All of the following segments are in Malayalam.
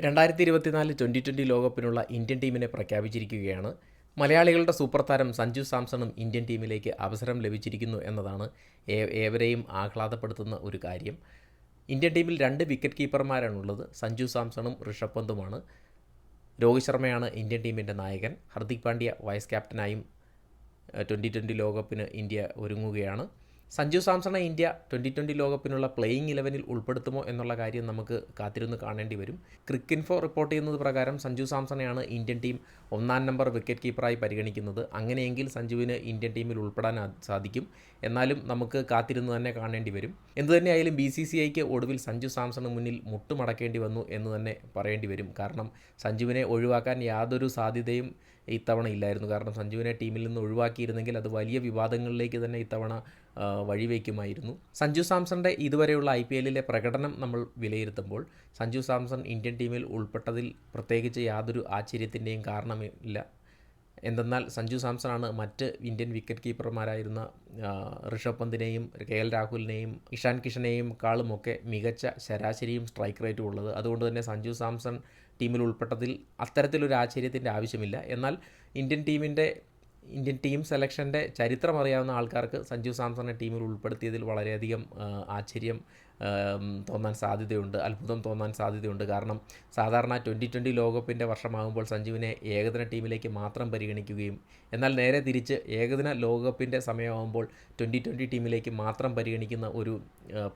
രണ്ടായിരത്തി ഇരുപത്തിനാല് ട്വന്റി ട്വന്റി ലോകകപ്പിനുള്ള ഇന്ത്യൻ ടീമിനെ പ്രഖ്യാപിച്ചിരിക്കുകയാണ്. മലയാളികളുടെ സൂപ്പർ താരം സഞ്ജു സാംസണും ഇന്ത്യൻ ടീമിലേക്ക് അവസരം ലഭിച്ചിരിക്കുന്നു എന്നതാണ് ഏവരെയും ആഹ്ലാദപ്പെടുത്തുന്ന ഒരു കാര്യം. ഇന്ത്യൻ ടീമിൽ രണ്ട് വിക്കറ്റ് കീപ്പർമാരാണുള്ളത്. സഞ്ജു സാംസണും ഋഷഭ് പന്തുമാണ്. രോഹിത് ശർമ്മയാണ് ഇന്ത്യൻ ടീമിന്റെ നായകൻ. ഹർദിക് പാണ്ഡ്യ വൈസ് ക്യാപ്റ്റനായും ട്വന്റി ട്വന്റി ലോകകപ്പിന് ഇന്ത്യ ഒരുങ്ങുകയാണ്. സഞ്ജു സാംസണെ ഇന്ത്യ ട്വന്റി ട്വന്റി ലോകകപ്പിനുള്ള പ്ലേയിങ് ഇലവനിൽ ഉൾപ്പെടുത്തുമോ എന്നുള്ള കാര്യം നമുക്ക് കാത്തിരുന്ന് കാണേണ്ടി വരും. ക്രിക്കിൻഫോ റിപ്പോർട്ട് ചെയ്യുന്നത് പ്രകാരം സഞ്ജു സാംസണെയാണ് ഇന്ത്യൻ ടീം ഒന്നാം നമ്പർ വിക്കറ്റ് കീപ്പറായി പരിഗണിക്കുന്നത് അങ്ങനെയെങ്കിൽ സഞ്ജുവിന് ഇന്ത്യൻ ടീമിൽ ഉൾപ്പെടാൻ സാധിക്കും. എന്നാലും നമുക്ക് കാത്തിരുന്ന് തന്നെ കാണേണ്ടി വരും. എന്തുതന്നെയായാലും ബി സി സി ഐക്ക് ഒടുവിൽ സഞ്ജു സാംസണ് മുന്നിൽ മുട്ടുമടക്കേണ്ടി വന്നു എന്ന് തന്നെ പറയേണ്ടി വരും. കാരണം സഞ്ജുവിനെ ഒഴിവാക്കാൻ യാതൊരു സാധ്യതയും ഇത്തവണ ഇല്ലായിരുന്നു. കാരണം സഞ്ജുവിനെ ടീമിൽ നിന്ന് ഒഴിവാക്കിയിരുന്നെങ്കിൽ അത് വലിയ വിവാദങ്ങളിലേക്ക് തന്നെ ഇത്തവണ വഴിവെക്കുമായിരുന്നു. സഞ്ജു സാംസണിന്റെ ഇതുവരെയുള്ള ഐ പി എല്ലിലെ പ്രകടനം നമ്മൾ വിലയിരുത്തുമ്പോൾ സഞ്ജു സാംസൺ ഇന്ത്യൻ ടീമിൽ ഉൾപ്പെട്ടതിൽ പ്രത്യേകിച്ച് യാതൊരു ആശ്ചര്യത്തിന്റെയും കാരണമില്ല എന്തെന്നാൽ സഞ്ജു സാംസണാണ് മറ്റ് ഇന്ത്യൻ വിക്കറ്റ് കീപ്പർമാരായിരുന്ന ഋഷഭ് പന്തിനെയും കെ എൽ രാഹുലിനെയും ഇഷാൻ കിഷനെയും കാളുമൊക്കെ മികച്ച ശരാശരിയും സ്ട്രൈക്ക് റേറ്റും ഉള്ളത്. അതുകൊണ്ട് തന്നെ സഞ്ജു സാംസൺ ടീമിൽ ഉൾപ്പെട്ടതിൽ അത്തരത്തിലൊരു ആശ്ചര്യത്തിന്റെ ആവശ്യമില്ല. എന്നാൽ ഇന്ത്യൻ ടീമിന്റെ ഇന്ത്യൻ ടീം സെലക്ഷന്റെ ചരിത്രം അറിയാവുന്ന ആൾക്കാർക്ക് സഞ്ജു സാംസണെ ടീമിൽ ഉൾപ്പെടുത്തിയതിൽ വളരെയധികം ആശ്ചര്യം തോന്നാൻ സാധ്യതയുണ്ട് അത്ഭുതം തോന്നാൻ സാധ്യതയുണ്ട്. കാരണം സാധാരണ ട്വന്റി ട്വന്റി ലോകകപ്പിന്റെ വർഷമാകുമ്പോൾ സഞ്ജുവിനെ ഏകദിന ടീമിലേക്ക് മാത്രം പരിഗണിക്കുകയും എന്നാൽ നേരെ തിരിച്ച് ഏകദിന ലോകകപ്പിന്റെ സമയമാകുമ്പോൾ ട്വന്റി ട്വന്റി ടീമിലേക്ക് മാത്രം പരിഗണിക്കുന്ന ഒരു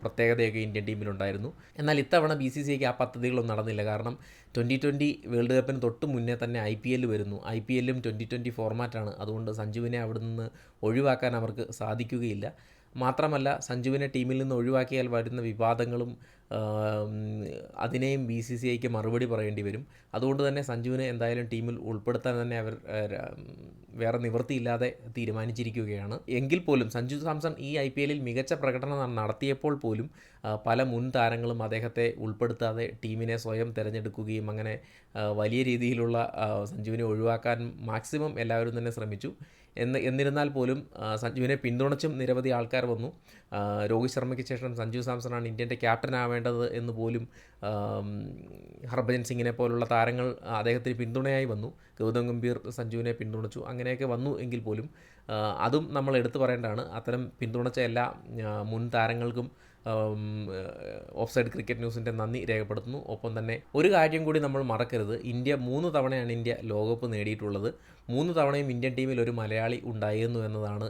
പ്രത്യേകതയൊക്കെ ഇന്ത്യൻ ടീമിലുണ്ടായിരുന്നു. എന്നാൽ ഇത്തവണ ബി സി സി ഐക്ക് ആ പദ്ധതികളൊന്നും നടന്നില്ല. കാരണം ട്വന്റി ട്വന്റി വേൾഡ് കപ്പിന് തൊട്ട് മുന്നേ തന്നെ ഐ പി എൽ വരുന്നു. ഐ പി എല്ലും ട്വന്റി ട്വന്റി ഫോർമാറ്റാണ് അതുകൊണ്ട് സഞ്ജുവിനെ അവിടെ നിന്ന് ഒഴിവാക്കാൻ അവർക്ക് സാധിക്കുകയില്ല. മാത്രമല്ല സഞ്ജുവിനെ ടീമിൽ നിന്ന് ഒഴിവാക്കിയാൽ വരുന്ന വിവാദങ്ങളും അതിനെയും ബി സി സി ഐക്ക് മറുപടി പറയേണ്ടി വരും. അതുകൊണ്ട് തന്നെ സഞ്ജുവിനെ എന്തായാലും ടീമിൽ ഉൾപ്പെടുത്താൻ തന്നെ അവർ വേറെ നിവൃത്തിയില്ലാതെ തീരുമാനിച്ചിരിക്കുകയാണ്. എങ്കിൽ പോലും സഞ്ജു സാംസൺ ഈ ഐ പി എല്ലിൽ മികച്ച പ്രകടനം നടത്തിയപ്പോൾ പോലും പല മുൻ താരങ്ങളും അദ്ദേഹത്തെ ഉൾപ്പെടുത്താതെ ടീമിനെ സ്വയം തിരഞ്ഞെടുക്കുകയും അങ്ങനെ വലിയ രീതിയിലുള്ള സഞ്ജുവിനെ ഒഴിവാക്കാൻ മാക്സിമം എല്ലാവരും തന്നെ ശ്രമിച്ചു. എന്ന് എന്നിരുന്നാൽ പോലും സഞ്ജുവിനെ പിന്തുണച്ചും നിരവധി ആൾക്കാർ വന്നു. രോഹിത് ശർമ്മയ്ക്ക് ശേഷം സഞ്ജു സാംസണാണ് ഇന്ത്യന്റെ ക്യാപ്റ്റൻ ആവേണ്ടത് എന്ന് പോലും ഹർഭജൻ സിംഗിനെ പോലുള്ള താരങ്ങൾ അദ്ദേഹത്തിന് പിന്തുണയായി വന്നു. ഗൗതം ഗംഭീർ സഞ്ജുവിനെ പിന്തുണച്ചു. അങ്ങനെയൊക്കെ വന്നു എങ്കിൽ പോലും അതും നമ്മൾ എടുത്തു പറയേണ്ടതാണ്. അത്തരം പിന്തുണച്ച എല്ലാ മുൻ താരങ്ങൾക്കും ഓഫ് സൈഡ് ക്രിക്കറ്റ് ന്യൂസിന്റെ നന്ദി രേഖപ്പെടുത്തുന്നു. ഒപ്പം തന്നെ ഒരു കാര്യം കൂടി നമ്മൾ മറക്കരുത്. ഇന്ത്യ മൂന്ന് തവണയാണ് ഇന്ത്യ ലോകകപ്പ് നേടിയിട്ടുള്ളത്. മൂന്ന് തവണയും ഇന്ത്യൻ ടീമിൽ ഒരു മലയാളി ഉണ്ടായിരുന്നു എന്നതാണ്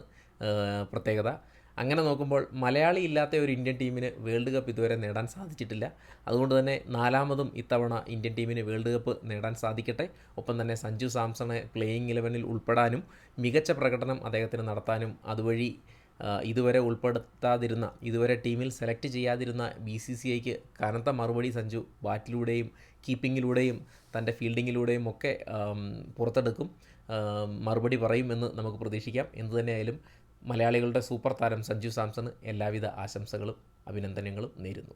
പ്രത്യേകത. അങ്ങനെ നോക്കുമ്പോൾ മലയാളി ഇല്ലാത്ത ഒരു ഇന്ത്യൻ ടീമിന് വേൾഡ് കപ്പ് ഇതുവരെ നേടാൻ സാധിച്ചിട്ടില്ല. അതുകൊണ്ട് തന്നെ നാലാമതും ഇത്തവണ ഇന്ത്യൻ ടീമിന് വേൾഡ് കപ്പ് നേടാൻ സാധിക്കട്ടെ. ഒപ്പം തന്നെ സഞ്ജു സാംസണെ പ്ലേയിങ് ഇലവനിൽ ഉൾപ്പെടാനും മികച്ച പ്രകടനം അദ്ദേഹത്തിന് നടത്താനും അതുവഴി ഇതുവരെ ഉൾപ്പെടുത്താതിരുന്ന ഇതുവരെ ടീമിൽ സെലക്ട് ചെയ്യാതിരുന്ന ബി സി സി ഐക്ക് കനത്ത മറുപടി സഞ്ജു ബാറ്റിലൂടെയും കീപ്പിങ്ങിലൂടെയും തന്റെ ഫീൽഡിങ്ങിലൂടെയും ഒക്കെ പുറത്തെടുക്കും. മറുപടി പറയുമെന്ന് നമുക്ക് പ്രതീക്ഷിക്കാം. എന്തുതന്നെയായാലും മലയാളികളുടെ സൂപ്പർ താരം സഞ്ജു സാംസണ് എല്ലാവിധ ആശംസകളും അഭിനന്ദനങ്ങളും നേരുന്നു.